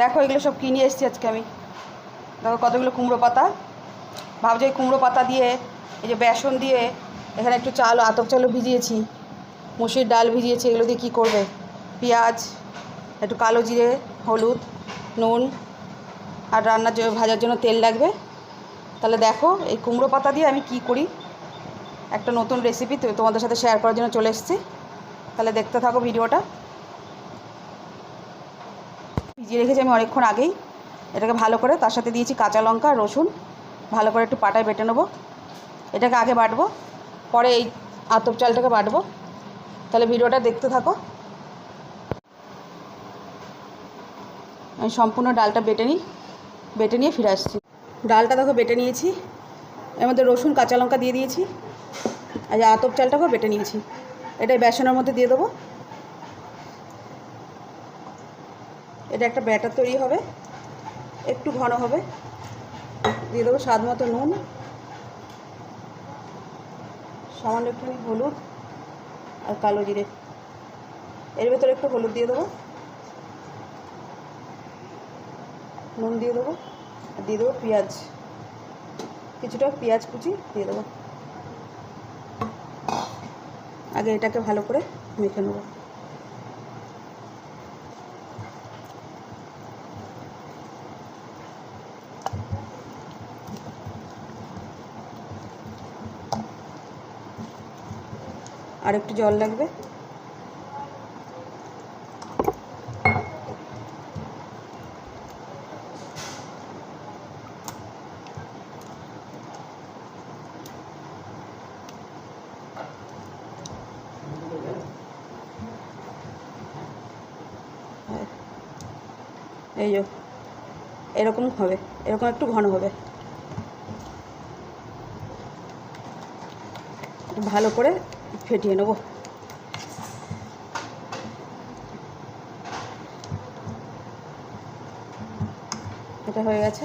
দেখো এগুলো সব কিনে এসেছি আজকে আমি। দেখো কতগুলো কুমড়ো পাতা। ভাবছি কুমড়ো পাতা দিয়ে, এই যে বেসন দিয়ে এখানে একটু চাল, আতপ চালও ভিজিয়েছি। মুসুরির ডাল ভিজিয়েছি, এগুলো দিয়ে কী করবে? পেঁয়াজ, একটু কালো জিরে, হলুদ, নুন আর রান্নার জন্য, ভাজার জন্য তেল লাগবে। তাহলে দেখো এই কুমড়ো পাতা দিয়ে আমি কি করি? একটা নতুন রেসিপি তোমাদের সাথে শেয়ার করার জন্য চলে এসেছি। তাহলে দেখতে থাকো ভিডিওটা। ভিজিয়ে রেখেছি আমি অনেকক্ষণ আগেই। এটাকে ভালো করে তার সাথে দিয়েছি কাঁচা লঙ্কা, রসুন, ভালো করে একটু পাটায় বেটে নেব। এটাকে আগে বাটবো, পরে এই আতপ চালটাকে বাটবো। তাহলে ভিডিওটা দেখতে থাকো। আমি সম্পূর্ণ ডালটা বেটে নিই, বেটে নিয়ে ফিরে আসছি। ডালটা দেখো বেটে নিয়েছি। এর মধ্যে রসুন, কাঁচা লঙ্কা দিয়ে দিয়েছি। আর আতপ চালটাকেও বেটে নিয়েছি। এটা বেসনের মধ্যে দিয়ে দেবো। এটা একটা ব্যাটার তৈরি হবে। একটু ঘন হবে। দিয়ে দেবো স্বাদ মতো নুন। সামান্য একটুখানি হলুদ আর কালো জিরে। এর ভেতরে একটু হলুদ দিয়ে দেবো। নুন দিয়ে দেবো। আর দিয়ে দেবো পেঁয়াজ। কিছুটা পেঁয়াজ কুচি দিয়ে দেবো। আগে এটাকে ভালো করে মেখে নেব। আর একটু জল লাগবে? এই যো এরকম হবে এরকম একটু ঘন হবে। ভালো করে ফেটিয়ে নেব। এটা হয়ে গেছে।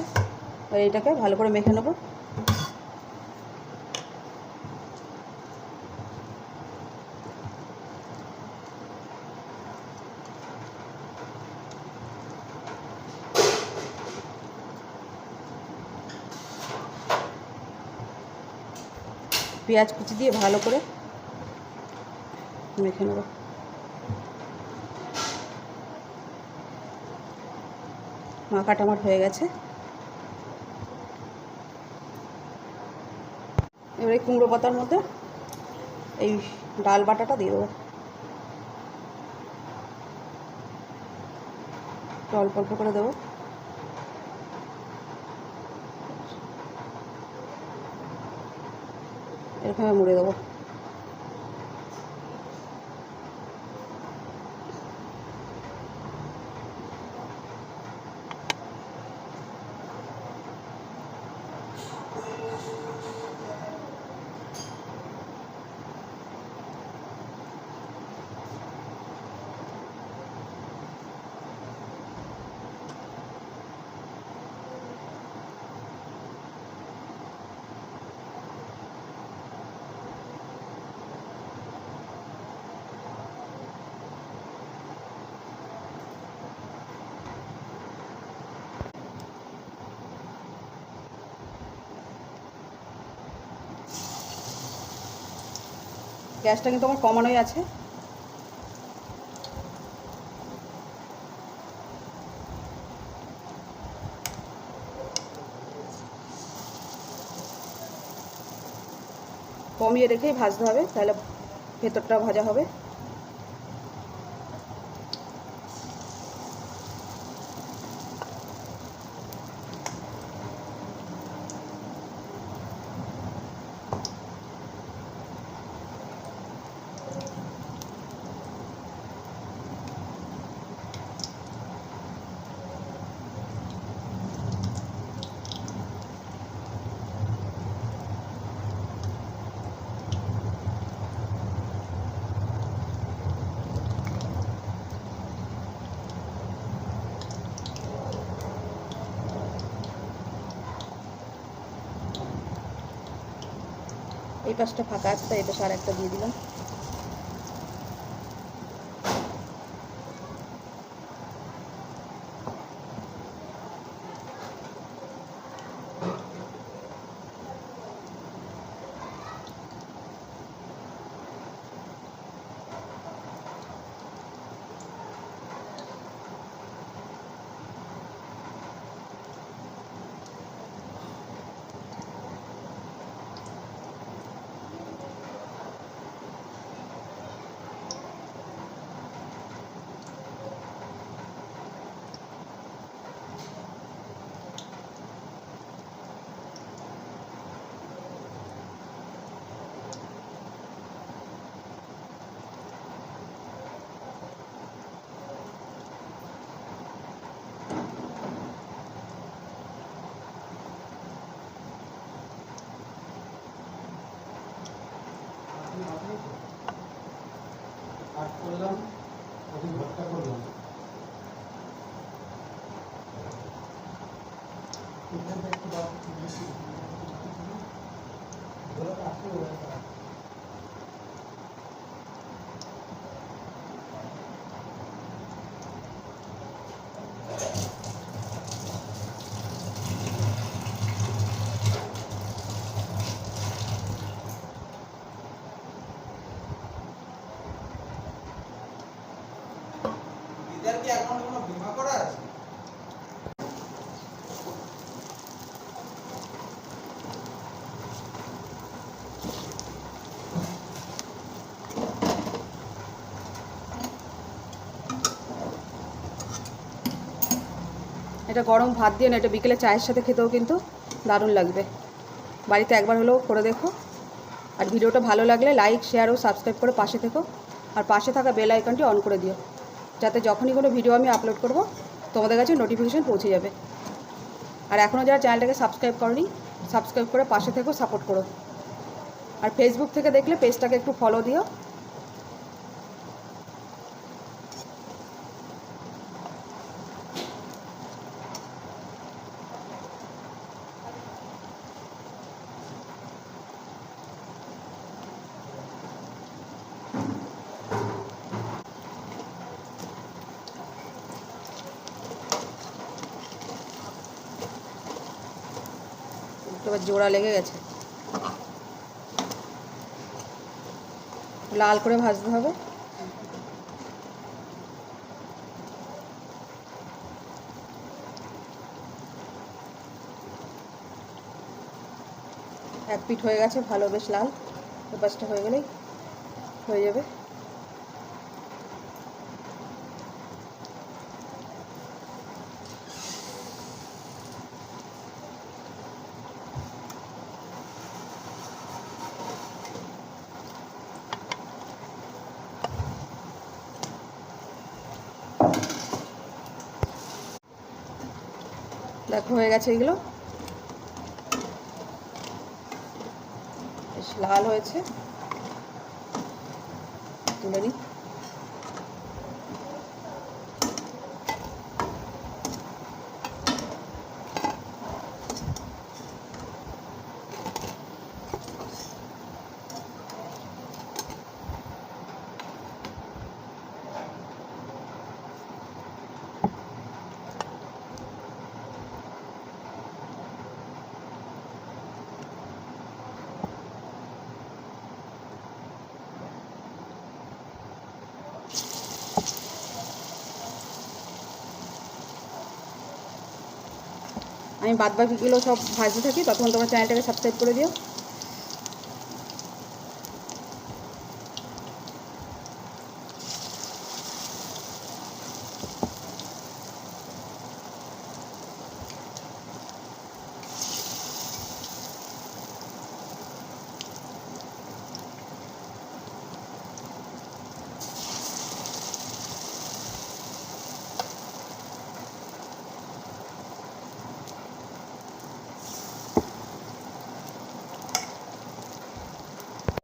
আর এইটাকে ভালো করে মেখে নেব। পেঁয়াজ কুচি দিয়ে ভালো করে মেখে নেব মাখাটা আমার হয়ে গেছে। এবার এই কুমড়ো পাতার মধ্যে এই ডাল বাটাটা দিয়ে দেবো। অল্প অল্প করে দেবো। এরকম মুড়ে দেবো। গ্যাসটা কিন্তু আমার কমানোই আছে। কমিয়ে রেখেই ভাজতে হবে তাহলে ভেতরটা ভাজা হবে। পাশটা ফাঁকা আছে তাই এটা পাশে একটা দিয়ে দিলাম। ব্যাখ্যা করলাম এখানে একটু বাদ এটা গরম ভাত দিয়ে না এটা বিকেলে চায়ের সাথে খেতেও কিন্তু দারুণ লাগবে। বাড়িতে একবার হলেও করে দেখো। আর ভিডিওটা ভালো লাগলে লাইক শেয়ার ও সাবস্ক্রাইব করে পাশে থেকো। আর পাশে থাকা বেল আইকনটি অন করে দিও। যাতে যখনই কোনো ভিডিও আমি আপলোড করব, তোমাদের কাছে নোটিফিকেশান পৌঁছে যাবে। আর এখনও যারা চ্যানেলটাকে সাবস্ক্রাইব করনি সাবস্ক্রাইব করে পাশে থেকো সাপোর্ট করো। আর ফেসবুক থেকে দেখলে পেজটাকে একটু ফলো দিও। এবার জোড়া লেগে গেছে। লাল করে ভাজতে হবে। এক পিঠ হয়ে গেছে, ভালো, বেশ লাল। এপাশটা হয়ে গেলেই হয়ে যাবে। দেখো হয়ে গেছে এগুলো। লাল হয়েছে। তুলে নিই আমি বাদবাকিগুলো সব ভাজতে থাকি তখন তোমার চ্যানেলটাকে সাবস্ক্রাইব করে দিও।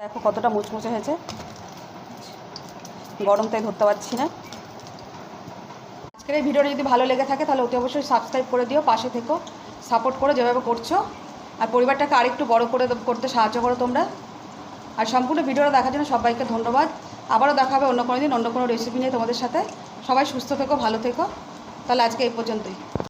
দেখো কতটা মুচমুচে হয়েছে। গরম তাই ধরতে পারছি না। আজকের এই ভিডিওটা যদি ভালো লেগে থাকে তাহলে অতি অবশ্যই সাবস্ক্রাইব করে দিও, পাশে থেকো সাপোর্ট করো যেভাবে করছ। আর পরিবারটাকে আরেকটু বড় করে করতে সাহায্য করো তোমরা। আর সম্পূর্ণ ভিডিওটা দেখার জন্য সবাইকে ধন্যবাদ। আবারও দেখা হবে অন্য কোনো দিন অন্য কোনো রেসিপি নিয়ে তোমাদের সাথে। সবাই সুস্থ থেকো, ভালো থেকো। তাহলে আজকে এই পর্যন্তই।